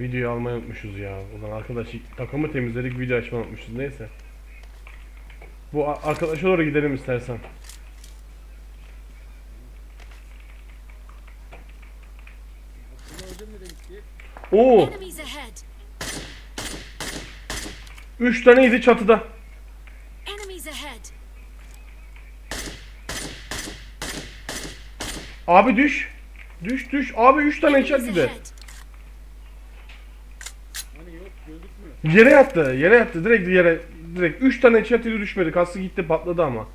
Videoyu almayı unutmuşuz ya. Ulan arkadaş takımı temizledik video açmayı unutmuşuz. Neyse. Bu arkadaşa doğru gidelim istersen. Oo, ahead! 3 taneydi çatıda. Abi düş. Düş düş. Abi 3 tane Enemies headshot yedi. ahead! Hani yok gözükmüyor. Yere yattı. Yere yattı. Direkt yere. Direkt 3 tane headshot yedi düşmedi. Kası gitti patladı ama.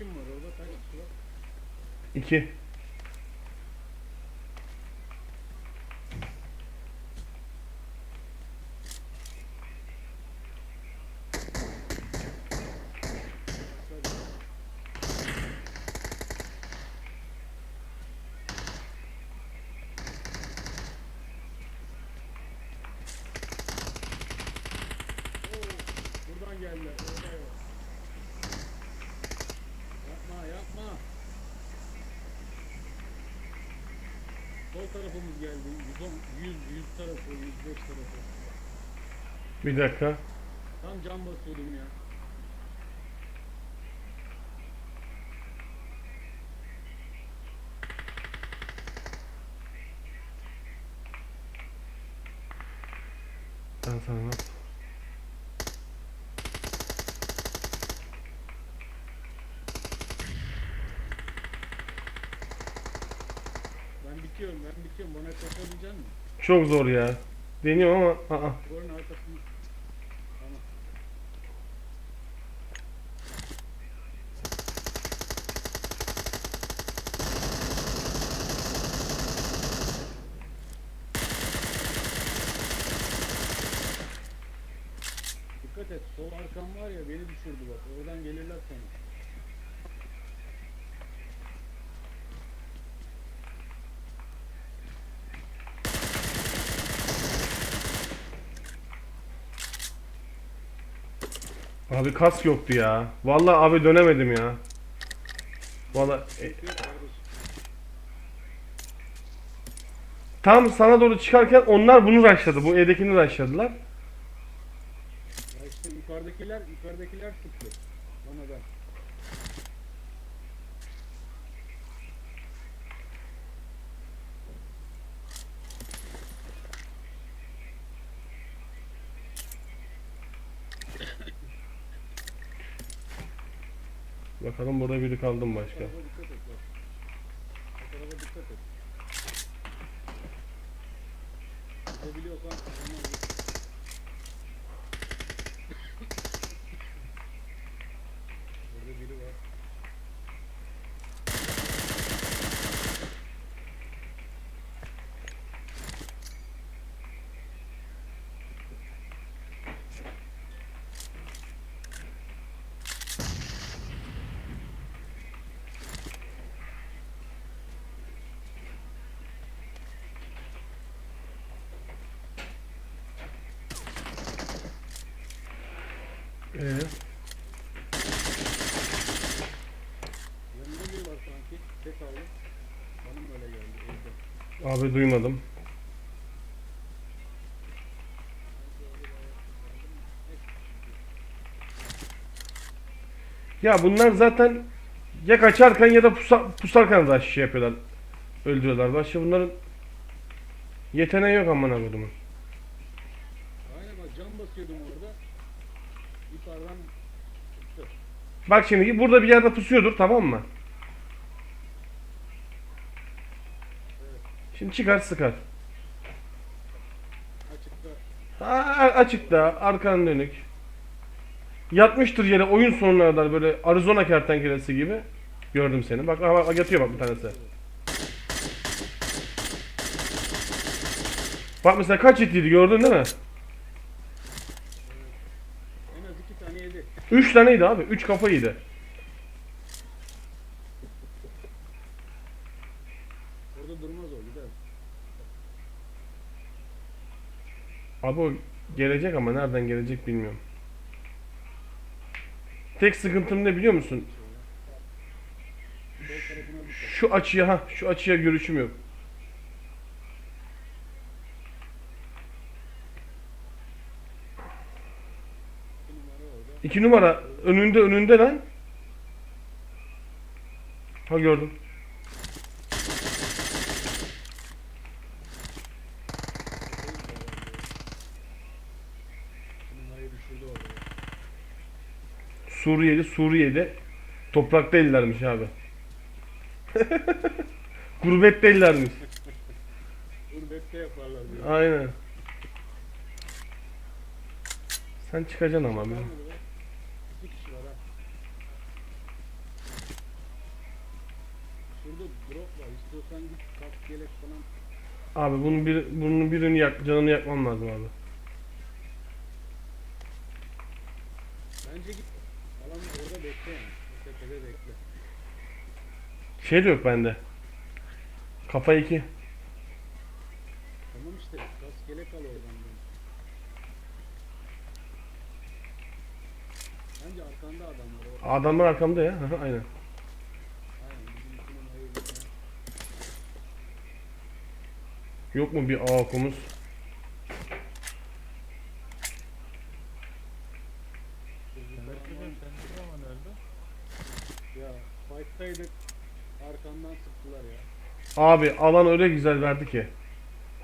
Mi var orada? Kaç kişi var? 2. Oo, buradan geldiler. Orada yok. Yapma yapma. Sol tarafımız geldi. 110, 100, 100 tarafı, 105 tarafı. Bir dakika. Tam cam basıyordum ya. Ben sana nasıl? Ben bitiyorum, ben bitiyorum. Bana koşabilecek misin? Çok zor ya. Deniyorum ama aa. Tamam. Dikkat et, sol arkam var ya beni düşürdü bak. Oradan gelirler sana. Abi kas yoktu ya. Vallahi abi dönemedim ya. Vallahi e, tam sana doğru çıkarken onlar bunu rushladı. Bu E'dekini rushladılar. Ya işte yukarıdakiler, yukarıdakiler sıktı. Bana da. Bakalım burada biri kaldı mı başka? Tarafa dikkat et bak. O tarafa dikkat et. Gidebiliyorsan ondan git. Burada biri var. Ee, Yanında biri var sanki. Ses aldım. Bana mı öyle geldi? Evde. abi duymadım. Ya bunlar zaten ya kaçarken ya da pusa, pusarken rush şey yapıyorlar. Öldürüyorlar. Başka bunların yeteneği yok amına kodumun. Aynen bak cam basıyordum orada. Yukarıdan çıktı. Bak şimdi burada bir yerde pusuyordur tamam mı? Şimdi çıkar sıkar. Açıkta. Açıkta, arkan dönük. Yatmıştır yere oyun sonuna kadar böyle Arizona kertenkelesi gibi. Gördüm seni. Bak, bak, bak yatıyor bak bir tanesi. Bak mesela kaç etiydi gördün değil mi? 3 taneydi abi. 3 kafa yedi. orada durmaz o gider. Abi o gelecek ama nereden gelecek bilmiyorum. Tek sıkıntım ne biliyor musun? Şu açıya ha şu açıya görüşüm yok. İki numara orada. İki numara önünde önünde lan. Ha gördüm. Suriyeli Suriye'de toprakta ellermiş abi. Gurbette ellermiş. Gurbette yaparlar diyor. Aynen. Sen çıkacaksın ama. Var Abi bunun bir bunun birini yak, canını yakmam lazım abi. Bence git. Alan orada bekle yani. Tepede bekle. Şey de yok bende. Kafa iki. Tamam işte. Kask gelek al oradan. ben. Bence arkanda adam var. O. Adamlar arkamda ya. Aynen. Aynen. Bizim iki numarayı bekle. Yok mu bir akumuz? Abi alan öyle güzel verdi ki.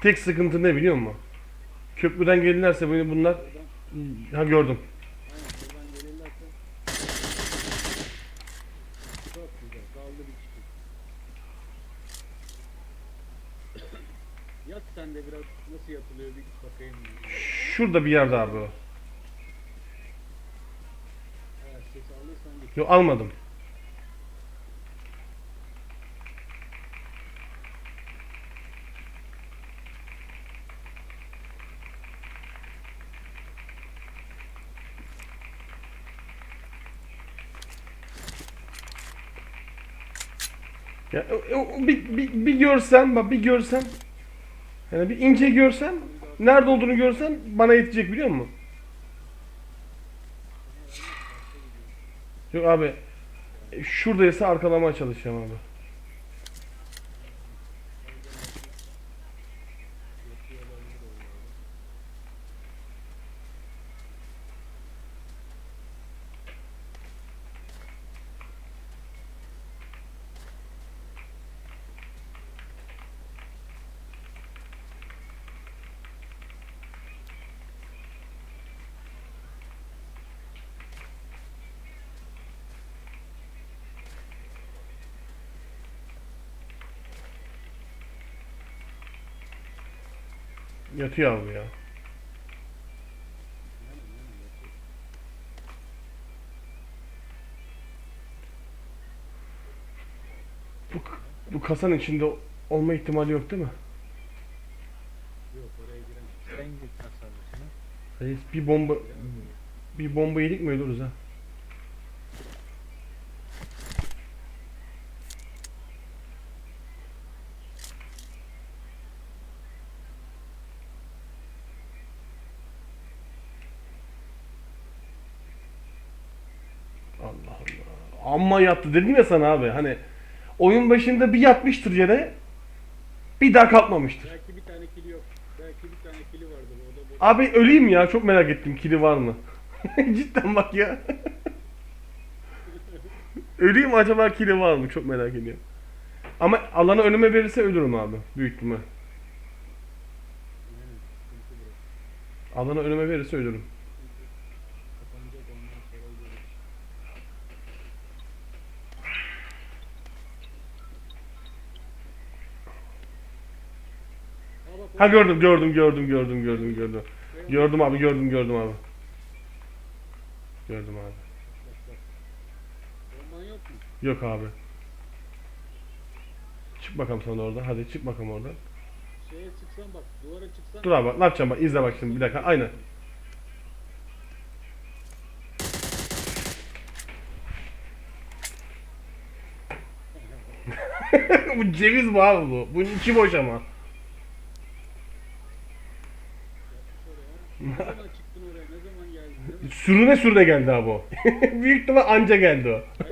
Tek sıkıntı ne biliyor musun? Köprüden gelirlerse bunlar ha gördüm. aynen buradan gelirlerse çok güzel. Kaldı bir kişi. Yat sen de biraz nasıl yatılıyor bir bakayım. Şurada bir yerde abi o. Eğer ses alırsan git. Yok almadım. Ya bir, bir, bir görsem bak bir görsem yani bir ince görsem nerede olduğunu görsem bana yetecek biliyor musun? Yok abi şuradaysa arkalamaya çalışacağım abi. Yatıyor olabilir o ya. Yatıyor abi ya. Bu, bu kasanın içinde olma ihtimali yok değil mi? Yok oraya giremez. Sen git kasanın içine. Reis bir bomba bir bomba yedik mi ölürüz ha? Amma yattı dedim ya sana abi hani oyun başında bir yatmıştır yere bir daha kalkmamıştır. Belki bir tane kili yok. Belki bir tane kili vardır. O da boş. Abi öleyim ya çok merak ettim kili var mı? Cidden bak ya. öleyim acaba kili var mı? Çok merak ediyorum. Ama alanı önüme verirse ölürüm abi. Büyük ihtimal. Alanı önüme verirse ölürüm. Ha gördüm gördüm gördüm gördüm gördüm gördüm. Gördüm abi gördüm gördüm abi. Gördüm abi. Yok abi. Çık bakalım sen orada. Hadi çık bakalım orada. Şeye çıksan bak, duvara çıksan. Dur abi bak, ne yapacağım bak, izle bak şimdi bir dakika. Aynen. bu ceviz bu abi bu. Bunun içi boş ama. Sürüne sürüne geldi abi o. Büyük ihtimal anca geldi o.